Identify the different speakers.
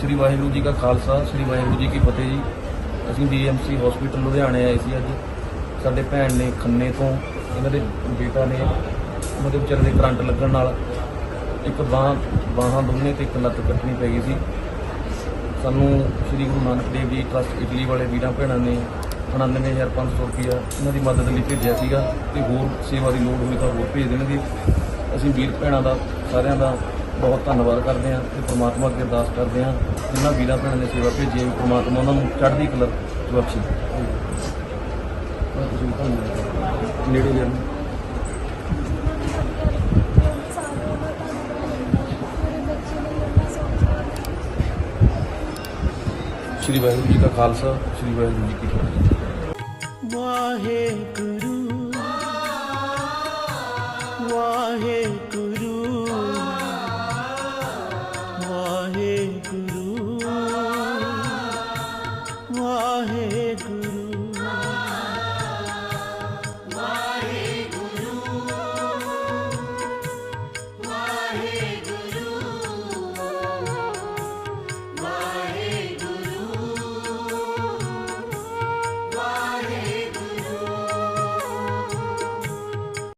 Speaker 1: ਸ੍ਰੀ ਵਾਹਿਗੁਰੂ ਜੀ ਕਾ ਖਾਲਸਾ, ਸ੍ਰੀ ਵਾਹਿਗੁਰੂ ਜੀ ਕੀ ਫਤਿਹ ਜੀ। ਅਸੀਂ ਡੀਐਮਸੀ ਹਸਪੀਟਲ ਲੁਧਿਆਣੇ ਆਏ ਸੀ ਅੱਜ। ਸਾਡੇ ਭੈਣ ਨੇ ਖੰਨੇ ਤੋਂ ਇਹਨਾਂ ਦੇ ਬੇਟਾ ਨੇ ਉਹਨਾਂ ਦੇ ਵਿਚਾਰੇ ਦੇ ਕਰੰਟ ਲੱਗਣ ਨਾਲ ਇੱਕ ਬਾਂਹ, ਬਾਹਾਂ ਦੋਨੇ ਤੇ ਇੱਕ ਲੱਤ ਕੱਟਣੀ ਪੈ ਗਈ ਸੀ। ਸਾਨੂੰ ਸ੍ਰੀ ਗੁਰੂ ਨਾਨਕ ਦੇਵ ਜੀ ਟਰਸਟ ਇਟਲੀ ਵਾਲੇ ਵੀਰਾਂ ਭੈਣਾਂ ਨੇ 99500 ਰੁਪਇਆ ਇਹਨਾਂ ਦੀ ਮਦਦ ਲਈ ਭੇਜਿਆ ਸੀਗਾ ਤੇ ਹੋਰ ਸੇਵਾ ਦੀ ਲੋੜ ਹੋਈ ਤਾਂ ਹੋਰ ਭੇਜ ਦੇਣਗੇ। ਅਸੀਂ ਵੀਰ ਭੈਣਾਂ ਦਾ, ਸਾਰਿਆਂ ਦਾ ਬਹੁਤ ਧੰਨਵਾਦ ਕਰਦੇ ਹਾਂ ਤੇ ਪ੍ਰਮਾਤਮਾ ਅੱਗੇ ਅਰਦਾਸ ਕਰਦੇ ਹਾਂ। ਜਿਨ੍ਹਾਂ ਵੀਰਾਂ ਭੈਣਾਂ ਨੇ ਸੇਵਾ ਭੇਜੀ ਹੈ ਪ੍ਰਮਾਤਮਾ ਉਹਨਾਂ ਨੂੰ ਚੜ੍ਹਦੀ ਕਲਾ ਚ ਬਖਸ਼ੇ। ਨੇੜੇ ਜਾਣ ਸ੍ਰੀ ਵਾਹਿਗੁਰੂ ਜੀ ਕਾ ਖਾਲਸਾ, ਸ੍ਰੀ ਵਾਹਿਗੁਰੂ ਜੀ ਕੀ ਫਤਿਹ।
Speaker 2: ਵਾਹਿਗੁਰੂ ਵਾਹਿਗੁਰੂ वाहे गुरु